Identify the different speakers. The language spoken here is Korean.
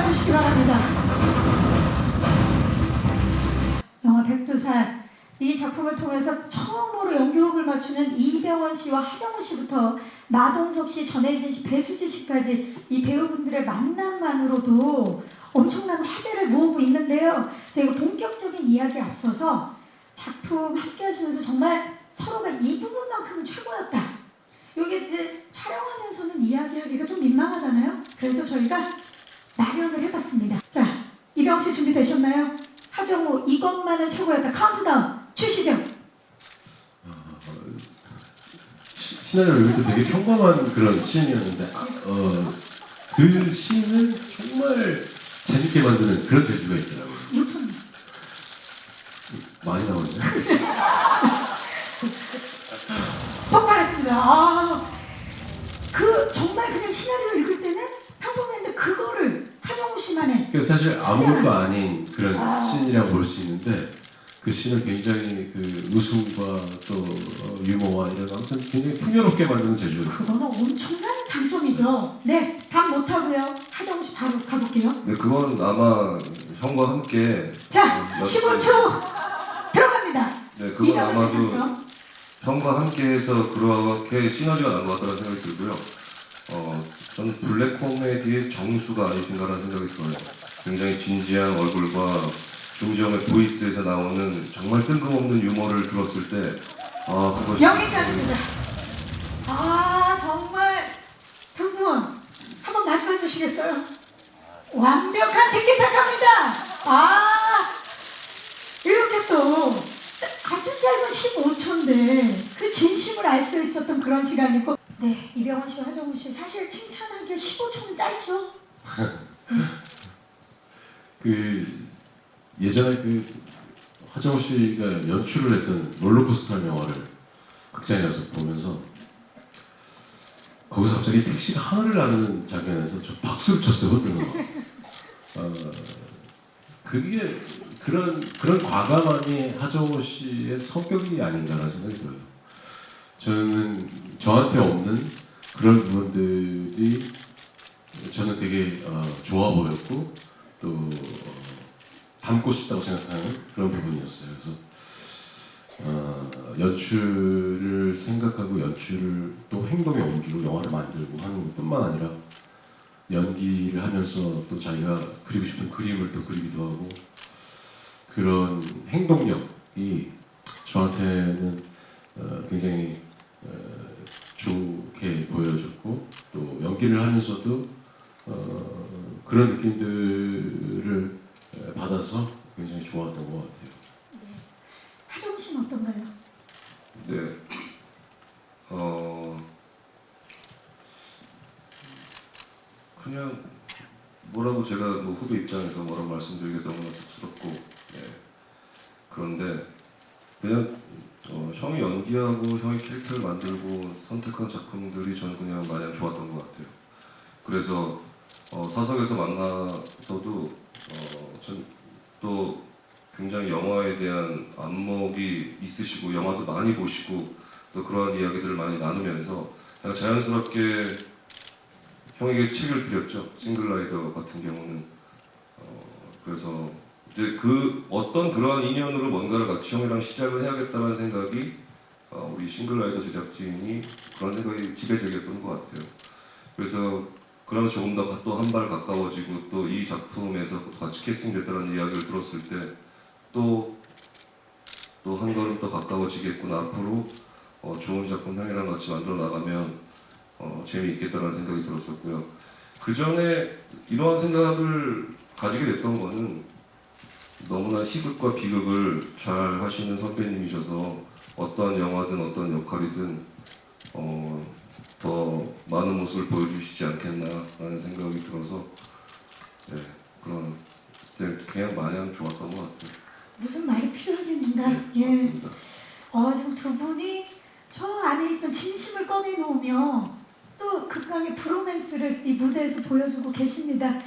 Speaker 1: 봐주시기 바랍니다. 영화 백두산 이 작품을 통해서 처음으로 연기호흡을 맞추는 이병헌 씨와 하정우 씨부터 마동석 씨, 전혜진 씨, 배수지 씨까지 이 배우분들의 만남만으로도 엄청난 화제를 모으고 있는데요. 저희가 본격적인 이야기에 앞서서 작품 함께 하시면서 정말 서로가 이 부분만큼은 최고였다. 여기 이제 촬영하면서는 이야기하기가 좀 민망하잖아요. 그래서 저희가 마련을 해봤습니다. 자, 이병헌 씨 준비되셨나요? 하정우 이것만은 최고였다. 카운트다운 주시죠.
Speaker 2: 시나리오 여기도 되게 평범한 그런 시인이었는데 아, 어, 그 시인을 정말 재밌게 만드는 그런 재주가 있더라고요.
Speaker 1: 6분.
Speaker 2: 많이 나오죠.
Speaker 1: 폭발했습니다. 아, 그 정말 그냥 시나리오 읽을 때는 평범했는데 씨만의
Speaker 2: 그래서 사실 아무것도 아닌 그런
Speaker 1: 아.
Speaker 2: 시인이라고 볼 수 있는데 그 시인을 굉장히 그 웃음과 또 어, 유머와 이런 아무튼 굉장히 풍요롭게 만드는 재주가
Speaker 1: 그거는 엄청난 장점이죠. 네, 답 못하고요. 하정우 씨 바로 가볼게요.
Speaker 3: 네, 그건 아마 형과 함께
Speaker 1: 자,
Speaker 3: 어,
Speaker 1: 15초 들어갑니다.
Speaker 3: 네, 그건
Speaker 1: 씨
Speaker 3: 아마도
Speaker 1: 장점.
Speaker 3: 형과 함께해서 그렇게 시너지가 난 것 같다는 생각이 들고요. 어, 저는 블랙 코미디의 정수가 아니신가라는 생각이 들어요. 굉장히 진지한 얼굴과 중지영의 보이스에서 나오는 정말 뜬금없는 유머를 들었을 때, 아, 그것이
Speaker 1: 여기까지입니다. 아 정말 두 분 한번 마지막 주시겠어요? 완벽한 티키타카입니다. 아 이렇게 또 아주 짧은 15초인데 그 진심을 알 수 있었던 그런 시간이고 네 이병헌 씨와 하정우 씨 사실 칭찬하기에 15초는 짧죠?
Speaker 2: 그 예전에 그 하정우 씨가 연출을 했던 롤러코스터 영화를 극장에 가서 보면서 거기서 갑자기 택시가 하늘을 나르는 장면에서 저 박수를 쳤어요 혼자서. 어, 그게 그런 그런 과감함이 하정우 씨의 성격이 아닌가라는 생각이 들어요. 저는 저한테 없는 그런 부분들이 저는 되게 어, 좋아 보였고 또 어, 담고 싶다고 생각하는 그런 부분이었어요. 그래서 어, 연출을 생각하고 연출을 또 행동에 옮기고 영화를 만들고 하는 것뿐만 아니라 연기를 하면서 또 자기가 그리고 싶은 그림을 또 그리기도 하고 그런 행동력이 저한테는 어, 굉장히 어, 좋게 보여졌고 또 연기를 하면서도 어, 그런 느낌들을 에, 받아서 굉장히 좋았던 것 같아요.
Speaker 1: 하정우 씨는 어떤가요?
Speaker 3: 네. 어 그냥 뭐라고 제가 뭐 후배 입장에서 뭐라고 말씀드리기 너무나 쑥스럽고 네. 그런데 그냥 어, 형이 연기하고 형이 캐릭터를 만들고 선택한 작품들이 저는 그냥 마냥 좋았던 것 같아요. 그래서 어, 사석에서 만나서도 어, 전또 굉장히 영화에 대한 안목이 있으시고 영화도 많이 보시고 또 그러한 이야기들을 많이 나누면서 그냥 자연스럽게 형에게 책을 드렸죠 싱글라이더 같은 경우는 어, 그래서 이제 그 어떤 그러한 인연으로 뭔가를 같이 형이랑 시작을 해야겠다는 생각이 어, 우리 싱글라이더 제작진이 그런 생각이 지배적이었던 것 같아요 그래서 그러면서 조금 더 또 한 발 가까워지고 또 이 작품에서 또 같이 캐스팅됐다는 이야기를 들었을 때 또 또 한 걸음 더 가까워지겠구나 앞으로 어, 좋은 작품 형이랑 같이 만들어 나가면 어, 재미있겠다는 생각이 들었었고요. 그 전에 이러한 생각을 가지게 됐던 거는 너무나 희극과 비극을 잘 하시는 선배님이셔서 어떤 영화든 어떤 역할이든 어, 더 많은 모습을 보여주시지 않겠나라는 생각이 들어서 네, 그런 네, 그냥 마냥 좋았던 것 같아요.
Speaker 1: 무슨 말이 필요하겠는가?
Speaker 3: 네,
Speaker 1: 예.
Speaker 3: 맞습니다.
Speaker 1: 어, 지금 두 분이 저 안에 있던 진심을 꺼내놓으며 또 극강의 브로맨스를 이 무대에서 보여주고 계십니다.